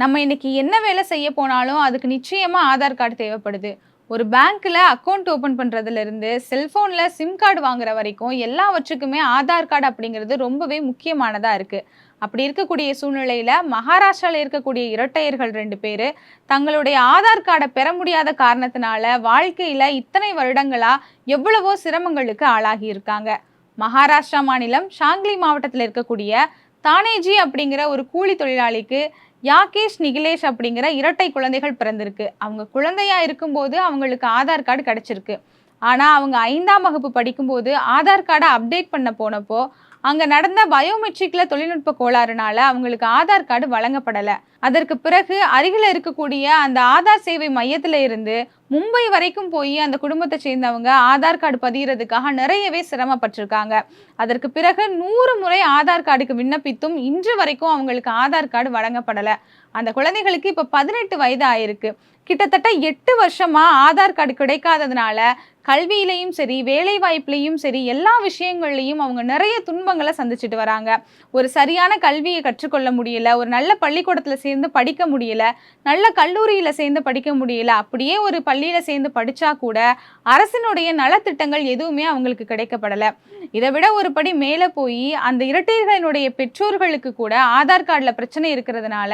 நம்ம இன்னைக்கு என்ன வேலை செய்ய போனாலும் அதுக்கு நிச்சயமாக ஆதார் கார்டு தேவைப்படுது. ஒரு பேங்க்கில் அக்கௌண்ட் ஓப்பன் பண்ணுறதுலேருந்து செல்ஃபோனில் சிம் கார்டு வாங்குற வரைக்கும் எல்லாவற்றுக்குமே ஆதார் கார்டு அப்படிங்கிறது ரொம்பவே முக்கியமானதாக இருக்குது அப்படி இருக்கக்கூடிய சூழ்நிலையில் மகாராஷ்டிராவில் இருக்கக்கூடிய இரட்டையர்கள் ரெண்டு பேர் தங்களுடைய ஆதார் கார்டை பெற முடியாத காரணத்தினால வாழ்க்கையில் இத்தனை வருடங்களாக எவ்வளவோ சிரமங்களுக்கு ஆளாகி இருக்காங்க. மகாராஷ்டிரா மாநிலம் ஷாங்லி மாவட்டத்தில் இருக்கக்கூடிய தானேஜி அப்படிங்கிற ஒரு கூலி தொழிலாளிக்கு யாகேஷ் நிகிலேஷ் அப்படிங்கிற இரட்டை குழந்தைகள் பிறந்திருக்கு. அவங்க குழந்தையா இருக்கும்போது அவங்களுக்கு ஆதார் கார்டு கிடைச்சிருக்கு. ஆனா அவங்க ஐந்தாம் வகுப்பு படிக்கும்போது ஆதார் கார்டை அப்டேட் பண்ண போனப்போ அங்கே நடந்த பயோமெட்ரிக்ல தொழில்நுட்ப கோளாறுனால அவங்களுக்கு ஆதார் கார்டு வழங்கப்படலை. அதற்கு பிறகு அருகில் இருக்கக்கூடிய அந்த ஆதார் சேவை மையத்தில் இருந்து மும்பை வரைக்கும் போய் அந்த குடும்பத்தை சேர்ந்தவங்க ஆதார் கார்டு பதிகிறதுக்காக நிறையவே சிரமப்பட்டிருக்காங்க. அதற்கு பிறகு நூறு முறை ஆதார் கார்டுக்கு விண்ணப்பித்தும் இன்று வரைக்கும் அவங்களுக்கு ஆதார் கார்டு வழங்கப்படலை. அந்த குழந்தைகளுக்கு இப்போ பதினெட்டு வயது ஆயிருக்கு கிட்டத்தட்ட எட்டு வருஷமாக ஆதார் கார்டு கிடைக்காததுனால கல்வியிலையும் சரி வேலை வாய்ப்புலையும் சரி எல்லா விஷயங்கள்லையும் அவங்க நிறைய துன்பங்களை சந்திச்சுட்டு வராங்க. ஒரு சரியான கல்வியை கற்றுக்கொள்ள முடியல ஒரு நல்ல பள்ளிக்கூடத்தில் சேர்ந்து படிக்க முடியல நல்ல கல்லூரியில் சேர்ந்து படிக்க முடியல அப்படியே ஒரு பள்ளியில் சேர்ந்து படித்தா கூட அரசினுடைய நலத்திட்டங்கள் எதுவுமே அவங்களுக்கு கிடைக்கப்படலை. இதை விட ஒரு படி மேலே போய் அந்த இரட்டைகளினுடைய பெற்றோர்களுக்கு கூட ஆதார் கார்டில் பிரச்சனை இருக்கிறதுனால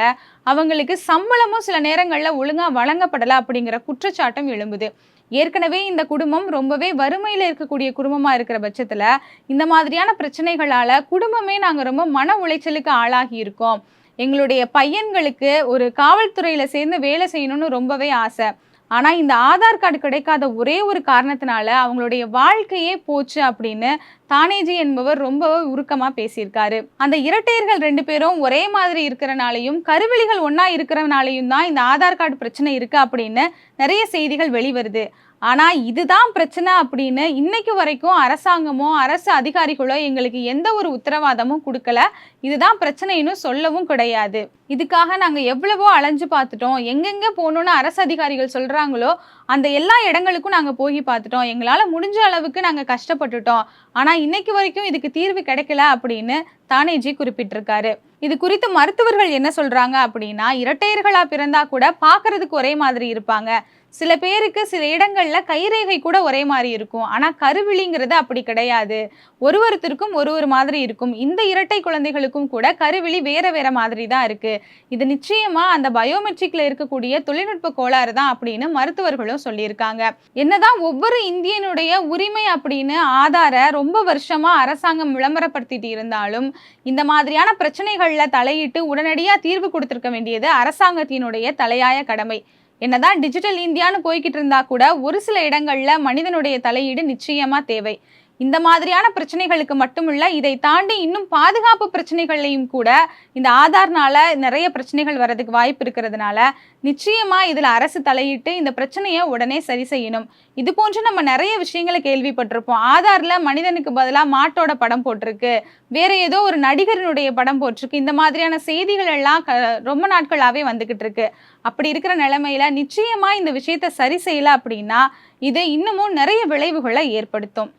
அவங்களுக்கு சம்பளமும் சில நேரங்களில் ஒழுங்காக வழங்கப்படலை அப்படிங்கிற குற்றச்சாட்டும் எழும்புது. ஏற்கனவே இந்த குடும்பம் ரொம்பவே வறுமையில் இருக்கக்கூடிய குடும்பமாக இருக்கிற பட்சத்தில் இந்த மாதிரியான பிரச்சனைகளால் குடும்பமே நாங்கள் ரொம்ப மன உளைச்சலுக்கு ஆளாகி இருக்கோம். எங்களுடைய பையன்களுக்கு ஒரு காவல்துறையில் சேர்ந்து வேலை செய்யணும்னு ரொம்பவே ஆசை. ஆனால் இந்த ஆதார் கார்டு கிடைக்காத ஒரே ஒரு காரணத்தினால அவங்களுடைய வாழ்க்கையே போச்சு அப்படின்னு தானேஜி என்பவர் ரொம்பவே உருக்கமாக பேசியிருக்காரு. அந்த இரட்டையர்கள் ரெண்டு பேரும் ஒரே மாதிரி இருக்கிறனாலையும் கருவிழிகள் ஒன்றா இருக்கிறனாலையும் தான் இந்த ஆதார் கார்டு பிரச்சனை இருக்கு அப்படின்னு நிறைய செய்திகள் வெளிவருது. ஆனால் இதுதான் பிரச்சனை அப்படின்னு இன்னைக்கு வரைக்கும் அரசாங்கமோ அரசு அதிகாரிகளோ எங்களுக்கு எந்த ஒரு உத்தரவாதமும் கொடுக்கல. இதுதான் பிரச்சனைன்னு சொல்லவும் கிடையாது. இதுக்காக நாங்கள் எவ்வளவோ அலைஞ்சு பார்த்துட்டோம். எங்கெங்கே போகணுன்னு அரசு அதிகாரிகள் சொல்கிறாங்களோ அந்த எல்லா இடங்களுக்கும் நாங்கள் போய் பார்த்துட்டோம். எங்களால் முடிஞ்ச அளவுக்கு நாங்கள் கஷ்டப்பட்டுட்டோம். ஆனால் இன்னைக்கு வரைக்கும் இதுக்கு தீர்வு கிடைக்கல அப்படின்னு தானேஜி குறிப்பிட்டிருக்காரு. இது குறித்து மருத்துவர்கள் என்ன சொல்றாங்க அப்படின்னா இரட்டையர்களா பிறந்தா கூட பார்க்கறதுக்கு ஒரே மாதிரி இருப்பாங்க. சில பேருக்கு சில இடங்கள்ல கைரேகை கூட ஒரே மாதிரி இருக்கும். ஆனா கருவிழிங்கிறது அப்படி கிடையாது. ஒரு ஒருத்தருக்கும் ஒரு ஒரு மாதிரி இருக்கும். இந்த இரட்டை குழந்தைகளுக்கும் கூட கருவிழி வேற வேற மாதிரி தான் இருக்கு. இது நிச்சயமா அந்த பயோமெட்ரிக்ல இருக்கக்கூடிய தொழில்நுட்ப கோளாறு தான் அப்படின்னு மருத்துவர்களும் சொல்லியிருக்காங்க. என்னதான் ஒவ்வொரு இந்தியனுடைய உரிமை அப்படின்னு ஆதார ரொம்ப வருஷமா அரசாங்கம் விளம்பரப்படுத்திட்டு இருந்தாலும் இந்த மாதிரியான பிரச்சனைகள்ல தலையிட்டு உடனடியா தீர்வு கொடுத்திருக்க வேண்டியது அரசாங்கத்தினுடைய தலையாய கடமை. என்னதான் டிஜிட்டல் இந்தியான்னு போய்கிட்டு இருந்தா கூட ஒரு சில இடங்கள்ல மனிதனுடைய தலையீடு நிச்சயமா தேவை. இந்த மாதிரியான பிரச்சனைகளுக்கு மட்டுமில்ல இதை தாண்டி இன்னும் பாதுகாப்பு பிரச்சனைகள்லையும் கூட இந்த ஆதார்னால நிறைய பிரச்சனைகள் வர்றதுக்கு வாய்ப்பு இருக்கிறதுனால நிச்சயமா இதில் அரசு தலையிட்டு இந்த பிரச்சனையை உடனே சரி செய்யணும். இது போன்று நம்ம நிறைய விஷயங்களை கேள்விப்பட்டிருப்போம். ஆதார்ல மனிதனுக்கு பதிலாக மாட்டோட படம் போட்டிருக்கு. வேற ஏதோ ஒரு நடிகரனுடைய படம் போட்டிருக்கு. இந்த மாதிரியான செய்திகள் எல்லாம் க ரொம்ப நாட்களாகவே வந்துகிட்டு இருக்கு. அப்படி இருக்கிற நிலைமையில நிச்சயமா இந்த விஷயத்த சரி செய்யல அப்படின்னா இது இன்னமும் நிறைய விளைவுகளை ஏற்படுத்தும்.